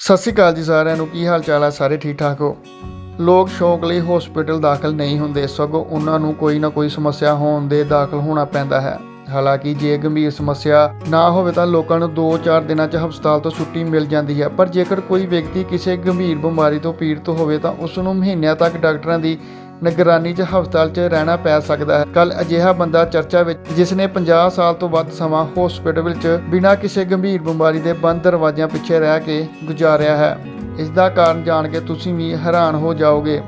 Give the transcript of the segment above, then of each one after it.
ਸਤਿ ਸ਼੍ਰੀ ਅਕਾਲ ਜੀ ਸਾਰਿਆਂ ਨੂੰ, ਕੀ ਹਾਲ ਚਾਲ ਹੈ ਸਾਰੇ ਠੀਕ ਠਾਕ ਹੋ? ਲੋਕ ਸ਼ੌਕ ਲਈ ਹਸਪੀਟਲ ਦਾਖਲ ਨਹੀਂ ਹੁੰਦੇ, ਸਗੋਂ ਉਹਨਾਂ ਨੂੰ ਕੋਈ ਨਾ ਕੋਈ ਸਮੱਸਿਆ ਹੋਣ ਦੇ ਦਾਖਲ ਹੋਣਾ ਪੈਂਦਾ ਹੈ। ਹਾਲਾਂਕਿ ਜੇ ਗੰਭੀਰ ਸਮੱਸਿਆ ਨਾ ਹੋਵੇ ਤਾਂ ਲੋਕਾਂ ਨੂੰ 2-4 ਦਿਨਾਂ 'ਚ ਹਸਪਤਾਲ ਤੋਂ ਛੁੱਟੀ ਮਿਲ ਜਾਂਦੀ ਹੈ। ਪਰ ਜੇਕਰ ਕੋਈ ਵਿਅਕਤੀ ਕਿਸੇ ਗੰਭੀਰ ਬਿਮਾਰੀ ਤੋਂ ਪੀੜਤ ਹੋਵੇ ਤਾਂ ਉਸ ਨੂੰ ਮਹੀਨਿਆਂ ਤੱਕ ਡਾਕਟਰਾਂ ਦੀ ਨਿਗਰਾਨੀ 'ਚ ਹਸਪਤਾਲ 'ਚ ਰਹਿਣਾ ਪੈ ਸਕਦਾ ਹੈ। ਕੱਲ ਅਜਿਹਾ ਬੰਦਾ ਚਰਚਾ ਵਿੱਚ, ਜਿਸ ਨੇ 50 ਸਾਲ ਤੋਂ ਵੱਧ ਸਮਾਂ ਹਸਪੀਟਲ ਵਿੱਚ ਬਿਨਾਂ ਕਿਸੇ ਗੰਭੀਰ ਬਿਮਾਰੀ ਦੇ ਬੰਦ ਦਰਵਾਜ਼ਿਆਂ ਪਿੱਛੇ ਰਹਿ ਕੇ ਗੁਜ਼ਾਰਿਆ ਹੈ। ਇਸ ਦਾ ਕਾਰਨ ਜਾਣ ਕੇ ਤੁਸੀਂ ਵੀ ਹੈਰਾਨ ਹੋ ਜਾਓਗੇ।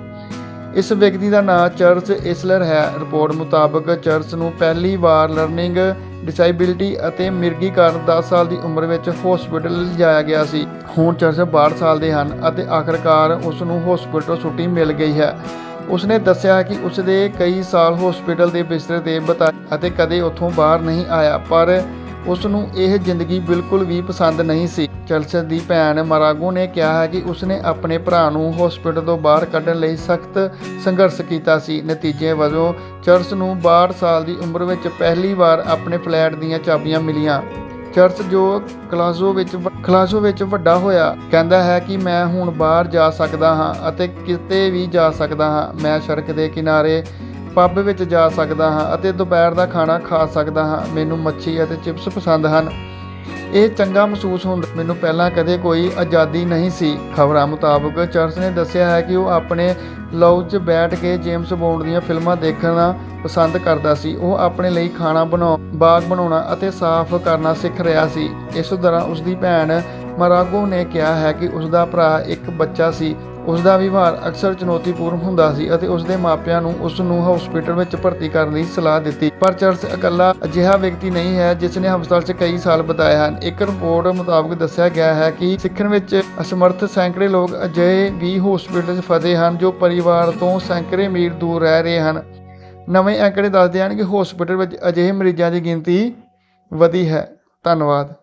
ਇਸ ਵਿਅਕਤੀ ਦਾ ਨਾਮ ਚਰਚ ਇਸਲਰ ਹੈ। ਰਿਪੋਰਟ ਮੁਤਾਬਕ ਚਰਚ ਨੂੰ ਪਹਿਲੀ ਵਾਰ ਲਰਨਿੰਗ ਡਿਸੇਬਿਲਿਟੀ ਅਤੇ ਮਿਰਗੀ ਕਾਰਨ 10 ਸਾਲ ਦੀ ਉਮਰ ਵਿੱਚ ਹਸਪੀਟਲ ਲਿਜਾਇਆ ਗਿਆ ਸੀ। ਹੁਣ ਚਰਚ 62 ਸਾਲ ਦੇ ਹਨ ਅਤੇ ਆਖਰਕਾਰ ਉਸ ਨੂੰ ਹਸਪੀਟਲ ਤੋਂ ਛੁੱਟੀ ਮਿਲ ਗਈ ਹੈ। ਉਸਨੇ ਦੱਸਿਆ ਕਿ ਉਸਦੇ ਕਈ ਸਾਲ ਹਸਪੀਟਲ ਦੇ ਬਿਸਤਰੇ ਤੇ ਬਿਤਾਏ ਅਤੇ ਕਦੇ ਉੱਥੋਂ ਬਾਹਰ ਨਹੀਂ ਆਇਆ, ਪਰ ਉਸ ਨੂੰ ਇਹ ਜ਼ਿੰਦਗੀ ਬਿਲਕੁਲ ਵੀ ਪਸੰਦ ਨਹੀਂ ਸੀ। ਚਰਚ ਦੀ ਭੈਣ ਮਰਾਗੋ ਨੇ ਕਿਹਾ ਹੈ ਕਿ ਉਸਨੇ ਆਪਣੇ ਭਰਾ ਨੂੰ ਹਸਪੀਟਲ ਤੋਂ ਬਾਹਰ ਕੱਢਣ ਲਈ ਸਖਤ ਸੰਘਰਸ਼ ਕੀਤਾ ਸੀ। ਨਤੀਜੇ ਵਜੋਂ ਚਰਚ ਨੂੰ 62 ਸਾਲ ਦੀ ਉਮਰ ਵਿੱਚ ਪਹਿਲੀ ਵਾਰ ਆਪਣੇ ਫਲੈਟ ਦੀਆਂ ਚਾਬੀਆਂ ਮਿਲੀਆਂ। ਚਰਚ ਜੋ ਕਲਾਸੋ ਵਿੱਚ ਕਲਾਜ਼ੋ ਵਿੱਚ ਵੱਡਾ ਹੋਇਆ, ਕਹਿੰਦਾ ਹੈ ਕਿ ਮੈਂ ਹੁਣ ਬਾਹਰ ਜਾ ਸਕਦਾ ਹਾਂ ਅਤੇ ਕਿਤੇ ਵੀ ਜਾ ਸਕਦਾ ਹਾਂ। ਮੈਂ ਸੜਕ ਦੇ ਕਿਨਾਰੇ ਪੱਬ ਵਿੱਚ ਜਾ ਸਕਦਾ ਹਾਂ ਅਤੇ ਦੁਪਹਿਰ ਦਾ ਖਾਣਾ ਖਾ ਸਕਦਾ ਹਾਂ। ਮੈਨੂੰ ਮੱਛੀ ਅਤੇ ਚਿਪਸ ਪਸੰਦ ਹਨ। ਇਹ ਚੰਗਾ ਮਹਿਸੂਸ ਹੁੰਦਾ। ਮੈਨੂੰ ਪਹਿਲਾਂ ਕਦੇ ਕੋਈ ਆਜ਼ਾਦੀ ਨਹੀਂ ਸੀ। ਖਬਰਾਂ ਮੁਤਾਬਕ ਚਰਚ ਨੇ ਦੱਸਿਆ ਹੈ ਕਿ ਉਹ ਆਪਣੇ ਲਾਊਂਜ 'ਚ ਬੈਠ ਕੇ ਜੇਮਸ ਬੌਂਡ ਦੀਆਂ ਫਿਲਮਾਂ ਦੇਖਣਾ ਪਸੰਦ ਕਰਦਾ ਸੀ। ਉਹ ਆਪਣੇ ਲਈ ਖਾਣਾ ਬਣਾਉ ਬਾਗ ਬਣਾਉਣਾ ਅਤੇ ਸਾਫ਼ ਕਰਨਾ ਸਿੱਖ ਰਿਹਾ ਸੀ। ਇਸ ਦੌਰਾਨ ਉਸ ਦੀ ਭੈਣ ਮਰਾਗੋ ਨੇ ਕਿਹਾ ਹੈ ਕਿ ਉਸ ਦਾ ਭਰਾ ਇੱਕ ਬੱਚਾ ਸੀ। ਉਸ ਦਾ ਵਿਵਹਾਰ ਅਕਸਰ ਚੁਣੌਤੀਪੂਰਨ ਹੁੰਦਾ ਸੀ ਅਤੇ ਉਸ ਦੇ ਮਾਪਿਆਂ ਨੂੰ ਉਸ ਨੂੰ ਹਸਪੀਟਲ ਵਿੱਚ ਭਰਤੀ ਕਰਨ ਦੀ ਸਲਾਹ ਦਿੱਤੀ। ਪਰ ਚਰਚ ਇਕੱਲਾ ਅਜਿਹਾ ਵਿਅਕਤੀ ਨਹੀਂ ਹੈ ਜਿਸ ਨੇ ਹਸਪਤਾਲ 'ਚ ਕਈ ਸਾਲ ਬਿਤਾਏ ਹਨ। ਇੱਕ ਰਿਪੋਰਟ ਮੁਤਾਬਕ ਦੱਸਿਆ ਗਿਆ ਹੈ ਕਿ ਸਿੱਖਣ ਵਿੱਚ ਅਸਮਰਥ ਸੈਂਕੜੇ ਲੋਕ ਅਜਿਹੇ ਵੀ ਹਸਪੀਟਲ 'ਚ ਫਸੇ ਹਨ ਜੋ ਪਰਿਵਾਰ ਤੋਂ ਸੈਂਕੜੇ ਮੀਲ ਦੂਰ ਰਹਿ ਰਹੇ ਹਨ। ਨਵੇਂ ਅੰਕੜੇ ਦੱਸਦੇ ਹਨ ਕਿ ਹਸਪੀਟਲ ਵਿੱਚ ਅਜਿਹੇ ਮਰੀਜ਼ਾਂ ਦੀ ਗਿਣਤੀ ਵਧੀ ਹੈ। ਧੰਨਵਾਦ।